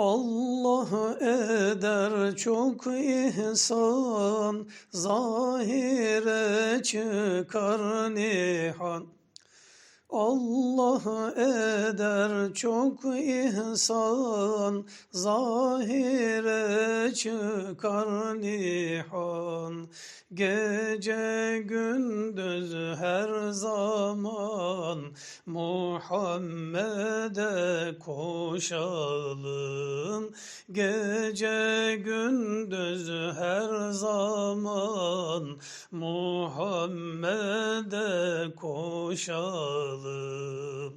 Allah eder çok ihsan, zahire çıkar nihan. Allah eder çok ihsan, zahire çıkar nihan. Gece gündüz her zaman Muhammed'e koşalım. Gece gündüz her zaman Muhammed'e koşalım. Allah.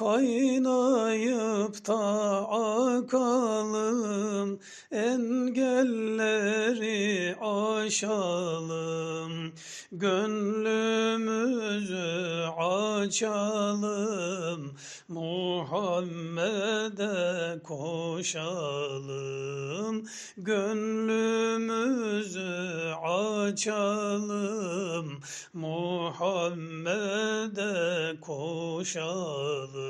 Kaynayıp da akalım, engelleri aşalım, gönlümüzü açalım, Muhammed'e koşalım, gönlümüzü açalım, Muhammed'e koşalım.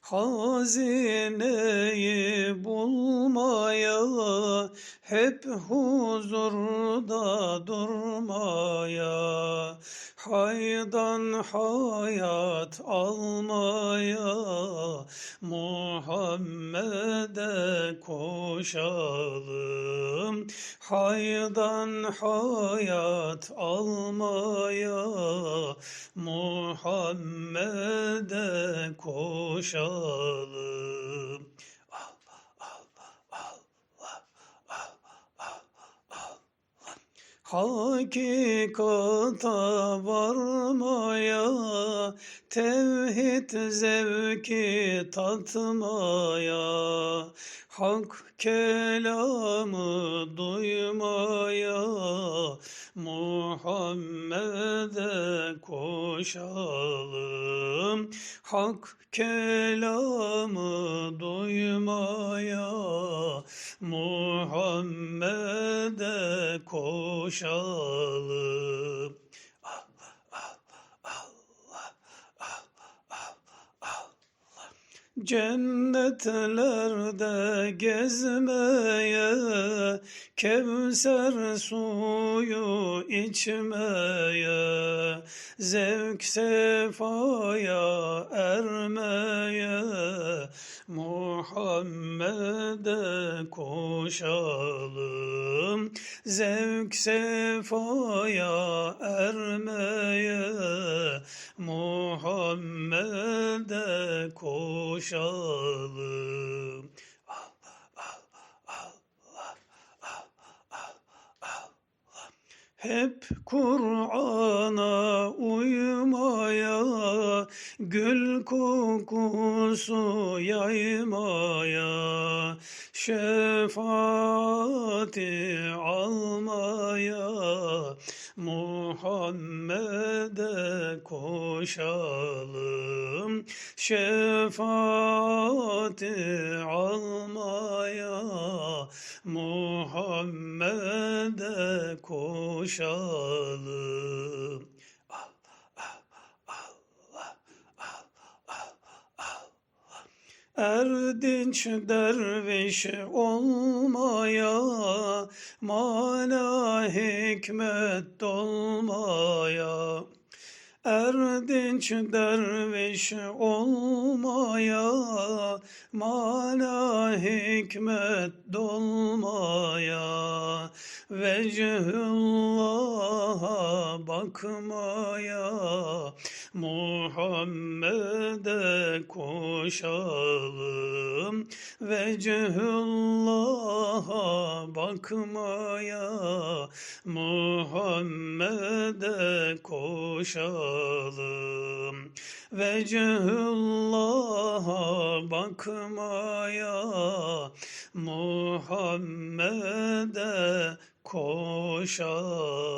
Hazineyi bulmaya, hep huzurda durmaya, haydan hayat almaya, Muhammed'e koşalım. Haydan hayat almaya, Muhammed'e koşalım. Allah, Allah, Allah, Allah, Allah. Hakikata varmaya, tevhid zevki tatmaya, hak kelamı duymaya, Muhammed'e koşalım. Hak kelamı duymaya, Muhammed'e koşalım. Allah, Allah, Allah, Allah, Allah. Cennetlerde gezmeye, Kevser suyu içmeye, Zevk sefaya ermeye, Muhammed'e koşalım. Zevk sefaya ermeye, Muhammed'e koşalım. Allah, Allah, Allah, Allah, Allah. Hep Kur'an'a uymaya, gül kokusu yaymaya, şefaati almaya, Muhammed'e koşalım. Şefaati almaya, Muhammed'e koşalım. Allah, Allah, Allah, Allah, Allah. Erdinç derviş olmaya, mana hikmet dolmaya, Erdinç derviş olmaya, mana hikmet dolmaya, vecehullah'a bakmaya, Muhammed'e koşalım, vecehullah'a bakmaya, Muhammed'e koşalım. Vecehullah'a bakmaya, Muhammed'e koşalım.